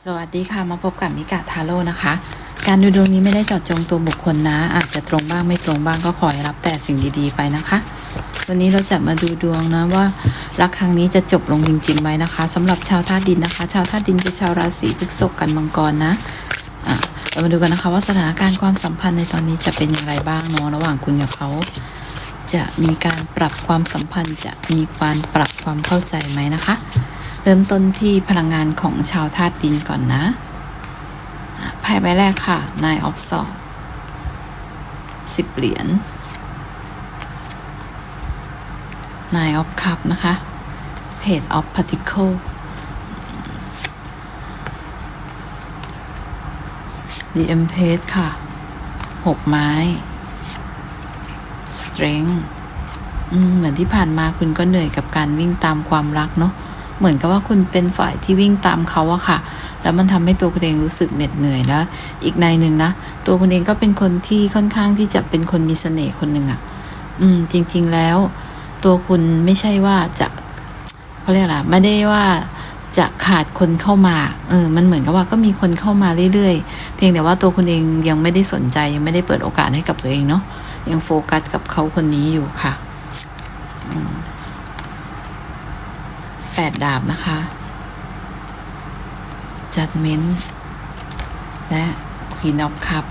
สวัสดีค่ะมาพบกับมิกาทาโร่นะคะ การดูดวงนี้ไม่ได้เจาะจงตัวบุคคลนะ อาจจะตรงบ้างไม่ตรงบ้างก็ขอให้รับแต่สิ่งดีๆไปนะคะ วันนี้เราจะมาดูดวงนะว่ารักครั้งนี้จะจบลงจริงๆไหมนะคะสำหรับชาวธาตุดินนะคะ ชาวธาตุดินคือชาวราศีพฤษภกันมังกรนะอะเรามาดูกันนะคะ ว่าสถานการณ์ความสัมพันธ์ในตอนนี้จะเป็นอย่างไรบ้างเนาะระหว่างคุณกับเขาจะมีการปรับความสัมพันธ์จะมีการปรับความเข้าใจไหมนะคะ เริ่มต้นที่พลังงานของชาวธาตุดินก่อนนะไพ่ใบแรกค่ะ Nine of Swords สิบเหรียญ Nine of Cup นะคะ Page of Particle The Empress ค่ะหกไม้ Strength เหมือนที่ผ่านมาคุณก็เหนื่อยกับการวิ่งตามความรักเนาะ เหมือนกับว่าคุณเป็นฝ่ายที่วิ่งตามเขาอะค่ะ แล้วมันทำให้ตัวคุณเองรู้สึกเหน็ดเหนื่อยแล้ว อีกในหนึ่งนะ ตัวคุณเองก็เป็นคนที่ค่อนข้างที่จะเป็นคนมีเสน่ห์คนหนึ่งอะอืม จริง ๆแล้ว ตัวคุณไม่ใช่ว่าจะเขาเรียกอะไรไม่ได้ว่าจะขาดคนเข้ามา เออ มันเหมือนกับว่าก็มีคนเข้ามาเรื่อยๆ เพียงแต่ว่าตัวคุณเองยังไม่ได้สนใจยังไม่ได้เปิดโอกาสให้กับตัวเองเนาะ ยังโฟกัสกับเขาคนนี้อยู่ค่ะ แป ดดาบนะคะจัดเมนส์และควีนอฟคัพ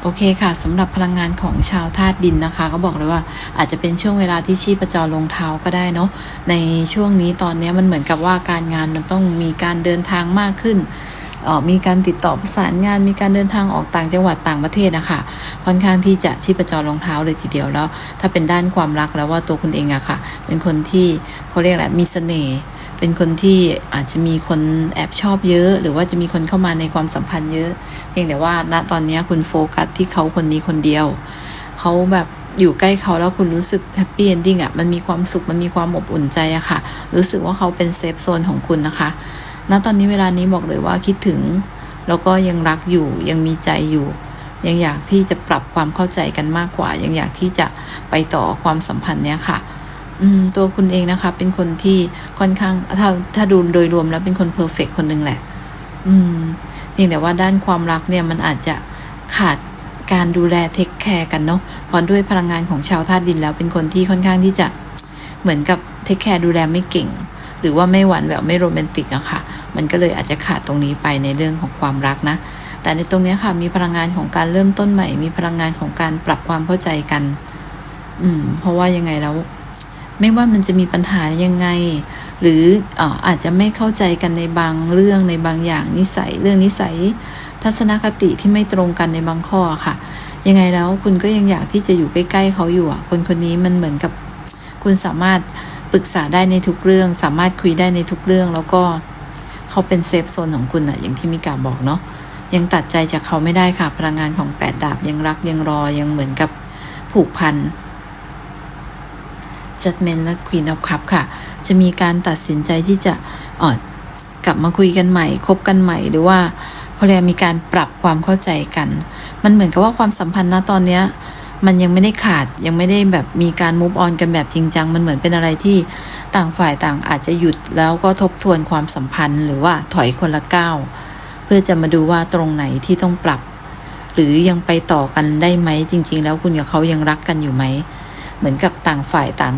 โอเคค่ะสำหรับพลังงานของชาวธาตุดินนะคะ ก็บอกเลยว่าอาจจะเป็นช่วงเวลาที่ชีพจรลงเท้าก็ได้เนาะในช่วงนี้ตอนนี้มันเหมือนกับว่าการงานมันต้องมีการเดินทางมากขึ้น มีการติดต่อประสานงาน มีการเดินทางออกต่างจังหวัดต่างประเทศนะคะค่อนข้างที่จะชีพจรลงเท้าเลยทีเดียวแล้ว ถ้าเป็นด้านความรักแล้วว่าตัวคุณเองอะค่ะ เป็นคนที่เขาเรียกอะไรมีเสน่ห์เป็นคนที่อาจจะมีคนแอบชอบเยอะ หรือว่าจะมีคนเข้ามาในความสัมพันธ์เยอะ เพียงแต่ว่าณตอนนี้คุณโฟกัสที่เขาคนนี้คนเดียวเขาแบบอยู่ใกล้เขาแล้วคุณรู้สึกแฮปปี้เอนดิ้งอะมันมีความสุขมันมีความอบอุ่นใจอะค่ะ รู้สึกว่าเขาเป็นเซฟโซนของคุณนะคะ ณตอนนี้เวลานี้บอกเลยว่าคิดถึง แล้วก็ยังรักอยู่ยังมีใจอยู่ ยังอยากที่จะปรับความเข้าใจกันมากกว่า ยังอยากที่จะไปต่อความสัมพันธ์เนี้ยค่ะตัวคุณเองนะคะ เป็นคนที่ค่อนข้างถ้าถ้าดูโดยรวมแล้วเป็นคนเพอร์เฟกคนหนึ่งแหละ อืมเพียงแต่ว่าด้านความรักเนี่ยมันอาจจะขาดการดูแลเทคแคร์กันเนาะเพราะด้วยพลังงานของชาวธาตุดินแล้วเป็นคนที่ค่อนข้างที่จะเหมือนกับเทคแคร์ดูแลไม่เก่ง หรือว่าไม่หวานแหววไม่โรแมนติกอะค่ะ มันก็เลยอาจจะขาดตรงนี้ไปในเรื่องของความรักนะ แต่ในตรงนี้ค่ะมีพลังงานของการเริ่มต้นใหม่ มีพลังงานของการปรับความเข้าใจกัน อืม เพราะว่ายังไงแล้วไม่ว่ามันจะมีปัญหายังไง หรือออาจจะไม่เข้าใจกันในบางเรื่องในบางอย่างนิสัยเรื่องนิสัย ทัศนคติที่ไม่ตรงกันในบางข้อค่ะ ยังไงแล้วคุณก็ยังอยากที่จะอยู่ใกล้ ๆ เขาอยู่อะ คนคนนี้มันเหมือนกับคุณสามารถ ปรึกษาได้ในทุกเรื่อง สามารถคุยได้ในทุกเรื่อง แล้วก็เขาเป็นเซฟโซนของคุณอะอย่างที่มิกาบอกเนาะยังตัดใจจากเขาไม่ได้ค่ะ พลังงานของแปดดาบยังรักยังรอยังเหมือนกับผูกพันจัดเมนและ Queen of Cup ค่ะ จะมีการตัดสินใจที่จะเออกลับมาคุยกันใหม่ คบกันใหม่ หรือว่าเขาเรียกมีการปรับความเข้าใจกัน มันเหมือนกับว่าความสัมพันธ์ณตอนเนี้ย มันยังไม่ได้ขาดยังไม่ได้แบบมีการมูฟออนกันแบบจริงจัง มันเหมือนเป็นอะไรที่ต่างฝ่ายต่างอาจจะหยุดแล้วก็ทบทวนความสัมพันธ์ หรือว่าถอยคนละก้าวเพื่อจะมาดูว่าตรงไหนที่ต้องปรับ หรือยังไปต่อกันได้ไหมจริง ๆ แล้วคุณกับเขายังรักกันอยู่ไหม เหมือนกับต่างฝ่ายต่าง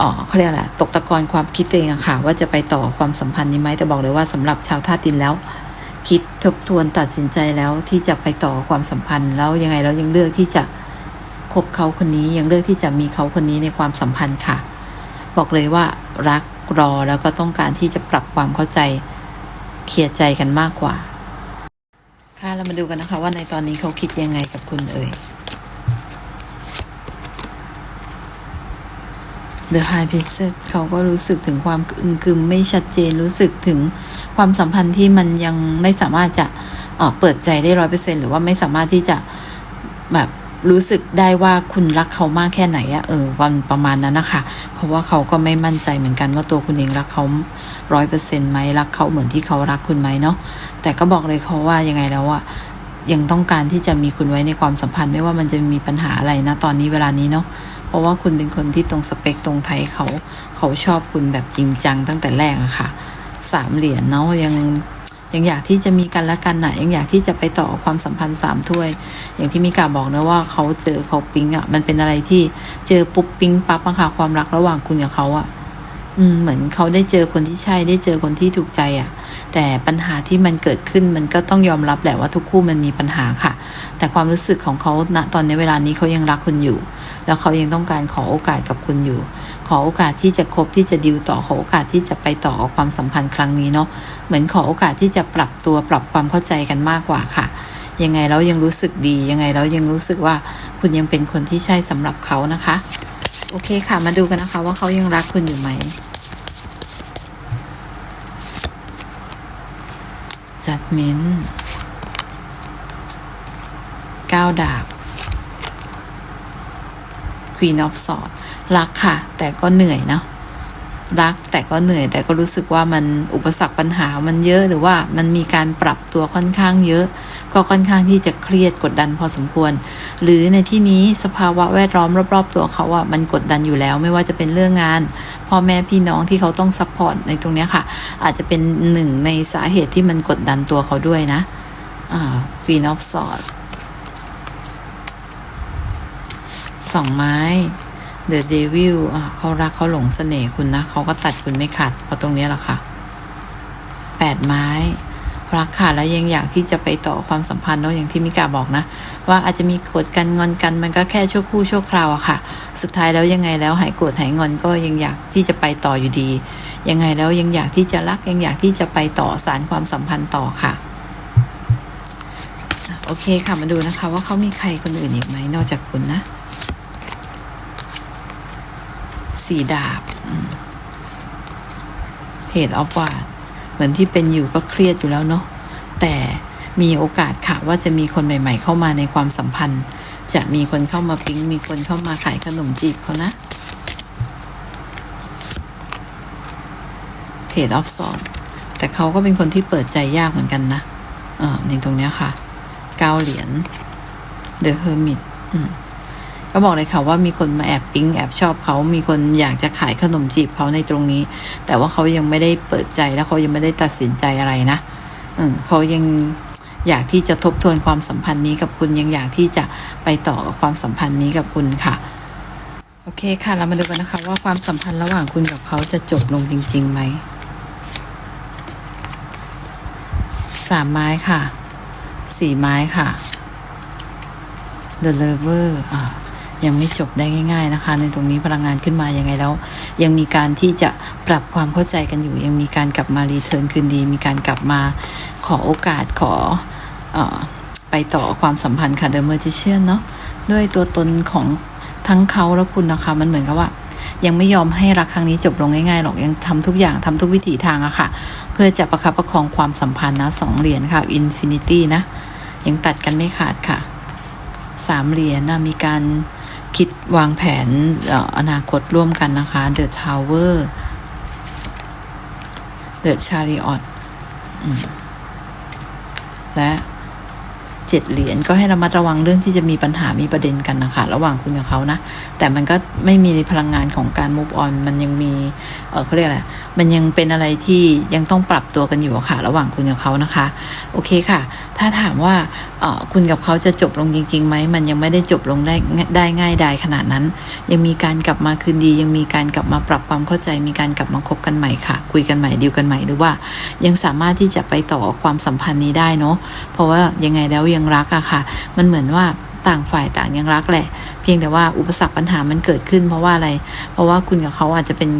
อ๋อเขาเรียกอะไรตกตะกอนความคิดเองอะค่ะ ว่าจะไปต่อความสัมพันธ์นี้ไหมแต่บอกเลยว่าสำหรับชาวธาตุดินแล้ว คิดทบทวนตัดสินใจแล้วที่จะไปต่อความสัมพันธ์ แล้วยังไงแล้วยังเลือกที่จะคบเขาคนนี้ยังเลือกที่จะมีเขาคนนี้ในความสัมพันธ์ค่ะ บอกเลยว่ารักรอแล้วก็ต้องการที่จะปรับความเข้าใจเคลียร์ใจกันมากกว่า ค่ะเรามาดูกันนะคะ ว่าในตอนนี้เขาคิดยังไงกับคุณเอ่ย The High Priestess เขาก็รู้สึกถึงความอึมกึมไม่ชัดเจนรู้สึกถึง ความสัมพันธ์ที่มันยังไม่สามารถจะเเปิดใจได้ร้อยเปอร์เซ็นหรือว่าไม่สามารถที่จะแบบรู้สึกได้ว่าคุณรักเขามากแค่ไหนอะเออวันประมาณนั้นนะคะ เพราะว่าเขาก็ไม่มั่นใจเหมือนกันว่าตัวคุณเองรักเขาร้อยเปอร์เซ็นไหมรักเขาเหมือนที่เขารักคุณไหมเนาะแต่ก็บอกเลยเขาว่ายังไงแล้วอะยังต้องการที่จะมีคุณไว้ในความสัมพันธ์ไม่ว่ามันจะมีปัญหาอะไรนะตอนนี้เวลานี้เนาะเพราะว่าคุณเป็นคนที่ตรงสเปคตรงไทยเขา เขาชอบคุณแบบจริงจังตั้งแต่แรกอะค่ะ สามเหรียญเนาะยังยังอยากที่จะมีกันและกันนะยังอยากที่จะไปต่อความสัมพันธ์สามถ้วย อย่างที่มิกาบอกนะว่าเขาเจอเขาปิ๊งอะ่ะ มันเป็นอะไรที่เจอปุ๊บปิ๊งปั๊บอะค่ะความรักระหว่างคุณกับเขาอะ่ะ อืมเหมือนเขาได้เจอคนที่ใช่ได้เจอคนที่ถูกใจอะ่ะ แต่ปัญหาที่มันเกิดขึ้นมันก็ต้องยอมรับแหละว่าทุกคู่มันมีปัญหาค่ะ แต่ความรู้สึกของเขาณตอนในเวลานี้เขายังรักคุณอยู่ แล้วเขายังต้องการขอโอกาสกับคุณอยู่ ขอโอกาสที่จะคบที่จะดิวต่อขอโอกาสที่จะไปต่อความสัมพันธ์ครั้งนี้เนาะเหมือนขอโอกาสที่จะปรับตัวปรับความเข้าใจกันมากกว่าค่ะ ยังไงแล้วยังรู้สึกดี ยังไงแล้วยังรู้สึกว่าคุณยังเป็นคนที่ใช่สำหรับเขานะคะ โอเคค่ะ มาดูกันนะคะว่าเขายังรักคุณอยู่ไหมจัดเม้นก้าวดาบ Queen of Swords รักค่ะ แต่ก็เหนื่อยเนาะรักแต่ก็เหนื่อย แต่ก็รู้สึกว่ามันอุปสรรคปัญหามันเยอะหรือว่ามันมีการปรับตัวค่อนข้างเยอะ ก็ค่อนข้างที่จะเครียดกดดันพอสมควร หรือในที่นี้สภาวะแวดล้อมรอบๆ ตัวเขาอะมันกดดันอยู่แล้ว ไม่ว่าจะเป็นเรื่องงานพ่อแม่พี่น้องที่เขาต้องซัพพอร์ตในตรงนี้ค่ะ อาจจะเป็นหนึ่งในสาเหตุที่มันกดดันตัวเขาด้วยนะอ่า Queen of Swords สองไม้ The Devil อะเขารักเขาหลงเสน่ห์คุณนะเขาก็ตัดคุณไม่ขาดเพราะตรงนี้แหละค่ะแปดไม้รักค่ะแล้วยังอยากที่จะไปต่อความสัมพันธ์เนาะอย่างที่มิกาบอกนะ ว่าอาจจะมีโกรธกันงอนกันมันก็แค่ชั่วคู่ชั่วคราวอะค่ะ สุดท้ายแล้วยังไงแล้วหายโกรธหายงอนก็ยังอยากที่จะไปต่ออยู่ดี ยังไงแล้วยังอยากที่จะรักยังอยากที่จะไปต่อสารความสัมพันธ์ต่อค่ะอะโอเคค่ะมาดูนะคะ ว่าเขามีใครคนอื่นอีกไหมนอกจากคุณนะ สีดาบเหตุออฟวาดเหมือนที่เป็นอยู่ก็เครียดอยู่แล้วเนาะแต่มีโอกาสค่ะว่าจะมีคนใหม่ ๆ เข้ามาในความสัมพันธ์ จะมีคนเข้ามาปิ๊ง มีคนเข้ามาขายขนมจีบเขานะเพจออฟซอนแต่เขาก็เป็นคนที่เปิดใจยากเหมือนกันนะเออในตรงเนี้ยค่ะเก้าเหรียญ The Hermit อืม ก็บอกเลยค่ะว่ามีคนมาแอบปิ๊งแอบชอบเขา มีคนอยากจะขายขนมจีบเขาในตรงนี้ แต่ว่าเขายังไม่ได้เปิดใจแล้วเขายังไม่ได้ตัดสินใจอะไรนะอืมเขายังอยากที่จะทบทวนความสัมพันธ์นี้กับคุณยังอยากที่จะไปต่อกับความสัมพันธ์นี้กับคุณค่ะ โอเคค่ะ เรามาดูกันนะคะว่าความสัมพันธ์ระหว่างคุณกับเขาจะจบลงจริงๆไหมสามไม้ค่ะ สี่ไม้ค่ะ The Lover อ่า ยังไม่จบได้ง่าย ๆนะคะ ในตรงนี้พลังงานขึ้นมายังไงแล้ว ยังมีการที่จะปรับความเข้าใจกันอยู่ ยังมีการกลับมารีเทิร์นคืนดี มีการกลับมาขอโอกาสขออไปต่อความสัมพันธ์ค่ะเดอะเมอร์จิเชียนเนาะด้วยตัวตนของทั้งเขาและคุณนะคะมันเหมือนกับว่า ยังไม่ยอมให้รักครั้งนี้จบลงง่ายๆหรอกยังทำทุกอย่างทำทุกวิถีทางอะค่ะ เพื่อจะประคับประคองความสัมพันธ์นะสองเหรียญค่ะอินฟินิตี้นะยังตัดกันไม่ขาดค่ะสามเหรียญนะมีการ คิดวางแผนอนาคตร่วมกันนะคะ The Tower The Chariot อืมและ เจ็ดเหรียญก็ให้ระมัดระวังเรื่องที่จะมีปัญหามีประเด็นกันนะคะ ระหว่างคุณกับเขานะ แต่มันก็ไม่มีพลังงานของการ move on มันยังมีเออเขาเรียกอะไรมันยังเป็นอะไรที่ยังต้องปรับตัวกันอยู่ค่ะ ระหว่างคุณกับเขานะคะ โอเคค่ะ ถ้าถามว่าเออคุณกับเขาจะจบลงจริงๆไหมมันยังไม่ได้จบลงได้ได้ง่ายดายขนาดนั้น ยังมีการกลับมาคืนดี ยังมีการกลับมาปรับความเข้าใจ มีการกลับมาคบกันใหม่ค่ะ คุยกันใหม่ดีลกันใหม่หรือว่า ยังสามารถที่จะไปต่อความสัมพันธ์นี้ได้เนาะเพราะว่ายังไงแล้วยังรักอะค่ะ มันเหมือนว่าต่างฝ่ายต่างยังรักแหละ เพียงแต่ว่าอุปสรรคปัญหามันเกิดขึ้น เพราะว่าอะไร เพราะว่าคุณกับเขาอาจจะเป็น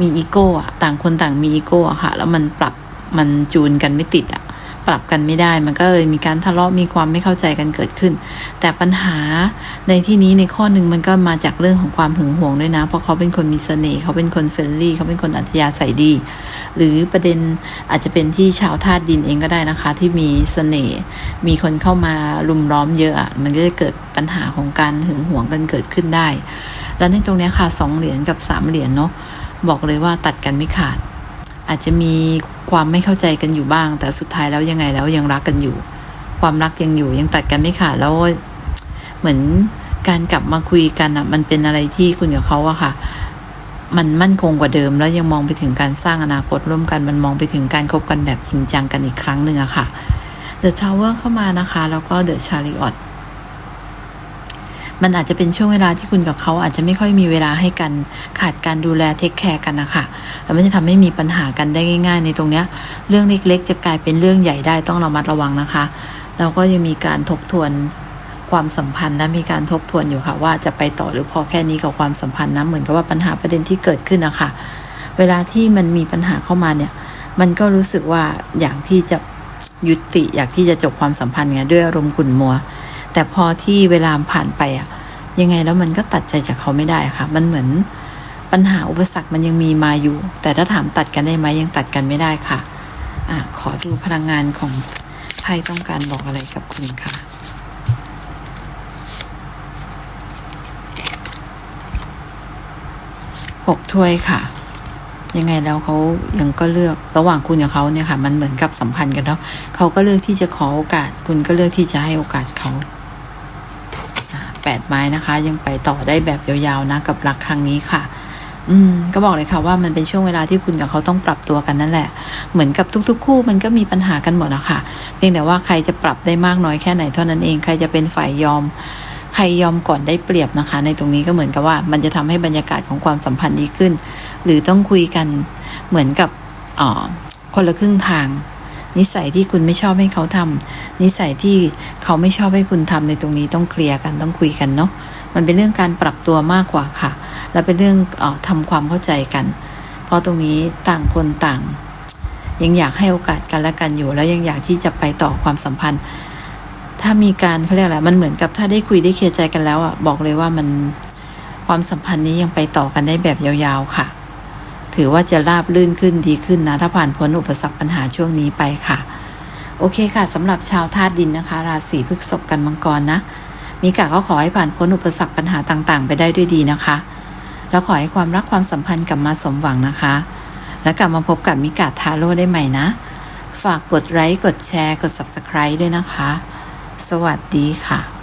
มีอีโก้อะต่างคนต่างมีอีโก้อะค่ะ แล้วมันปรับมันจูนกันไม่ติดอะ ปรับกันไม่ได้ มันก็เลยมีการทะเลาะมีความไม่เข้าใจกันเกิดขึ้น แต่ปัญหาในที่นี้ในข้อหนึ่งมันก็มาจากเรื่องของความหึงหวงด้วยนะ เพราะเขาเป็นคนมีเสน่ห์เขาเป็นคนเฟรนลี่เขาเป็นคนอัธยาศัยดี หรือประเด็นอาจจะเป็นที่ชาวธาตุดินเองก็ได้นะคะ ที่มีเสน่ห์มีคนเข้ามารุมล้อมเยอะมันก็จะเกิดปัญหาของการหึงหวงกันเกิดขึ้นได้ แล้วในตรงนี้ค่ะสองเหรียญกับสามเหรียญเนาะบอกเลยว่าตัดกันไม่ขาด อาจจะมีความไม่เข้าใจกันอยู่บ้าง แต่สุดท้ายแล้วยังไงแล้วยังรักกันอยู่ ความรักยังอยู่ยังตัดกันไม่ขาดแล้วเหมือนการกลับมาคุยกันอะมันเป็นอะไรที่คุณกับเขาอะค่ะ มันมั่นคงกว่าเดิม แล้วยังมองไปถึงการสร้างอนาคตร่วมกันมันมองไปถึงการคบกันแบบจริงจังกันอีกครั้งหนึ่งอะค่ะ The Tower เข้ามานะคะ แล้วก็ The Chariot มันอาจจะเป็นช่วงเวลาที่คุณกับเขาอาจจะไม่ค่อยมีเวลาให้กัน ขาดการดูแลเทคแคร์กันนะคะแล้วมันจะทำให้มีปัญหากันได้ง่าย ๆ ในตรงเนี้ย เรื่องเล็กๆ จะกลายเป็นเรื่องใหญ่ได้ต้องระมัดระวังนะคะ แล้วก็ยังมีการทบทวนความสัมพันธ์และมีการทบทวนอยู่ค่ะ ว่าจะไปต่อหรือพอแค่นี้กับความสัมพันธ์นะเหมือนกับว่าปัญหาประเด็นที่เกิดขึ้นนะคะเวลาที่มันมีปัญหาเข้ามาเนี่ย มันก็รู้สึกว่าอยากที่จะยุติอยากที่จะจบความสัมพันธ์ไงด้วยอารมณ์ขุ่นมัว แต่พอที่เวลาผ่านไปอะยังไงแล้วมันก็ตัดใจจากเขาไม่ได้ค่ะ มันเหมือนปัญหาอุปสรรคมันยังมีมาอยู่ แต่ถ้าถามตัดกันได้ไหมยังตัดกันไม่ได้ค่ะอะขอดูพลังงานของไพ่ต้องการบอกอะไรกับคุณค่ะหกถ้วยค่ะ ยังไงแล้วเขายังก็เลือกระหว่างคุณกับเขาเนี่ยค่ะ มันเหมือนกับสัมพันธ์กันเนาะเขาก็เลือกที่จะขอโอกาส คุณก็เลือกที่จะให้โอกาสเขา ไม้นะคะ ยังไปต่อได้แบบยาวๆนะกับรักครั้งนี้ค่ะ อืม ก็บอกเลยค่ะว่ามันเป็นช่วงเวลาที่คุณกับเขาต้องปรับตัวกันนั่นแหละ เหมือนกับทุก ๆ คู่มันก็มีปัญหากันหมดอะค่ะเพียงแต่ว่าใครจะปรับได้มากน้อยแค่ไหนเท่านั้นเองใครจะเป็นฝ่ายยอม ใครยอมก่อนได้เปรียบนะคะ ในตรงนี้ก็เหมือนกับว่า มันจะทำให้บรรยากาศของความสัมพันธ์ดีขึ้น หรือต้องคุยกันเหมือนกับอ๋อคนละครึ่งทาง นิสัยที่คุณไม่ชอบให้เขาทำนิสัยที่เขาไม่ชอบให้คุณทำในตรงนี้ต้องเคลียร์กันต้องคุยกันเนาะมันเป็นเรื่องการปรับตัวมากกว่าค่ะ และเป็นเรื่องออทำความเข้าใจกัน เพราะตรงนี้ต่างคนต่าง ยังอยากให้โอกาสกันและกันอยู่ แล้วยังอยากที่จะไปต่อความสัมพันธ์ ถ้ามีการเขาเรียกอะไรมันเหมือนกับถ้าได้คุยได้เคลียร์ใจกันแล้วอะบอกเลยว่ามันความสัมพันธ์นี้ยังไปต่อกันได้แบบยาวๆค่ะ ถือว่าจะราบลื่นขึ้นดีขึ้นนะ ถ้าผ่านพ้นอุปสรรคปัญหาช่วงนี้ไปค่ะ โอเคค่ะสำหรับชาวธาตุดินนะคะ ราศีพฤษภกันมังกรนะ มีกาก็ขอให้ผ่านพ้นอุปสรรคปัญหาต่างๆ ไปได้ด้วยดีนะคะ แล้วขอให้ความรักความสัมพันธ์กลับมาสมหวังนะคะ แล้วกลับมาพบกับมิกาทาโร่ได้ใหม่นะ ฝากกดไลค์กดแชร์ กด subscribe ด้วยนะคะ สวัสดีค่ะ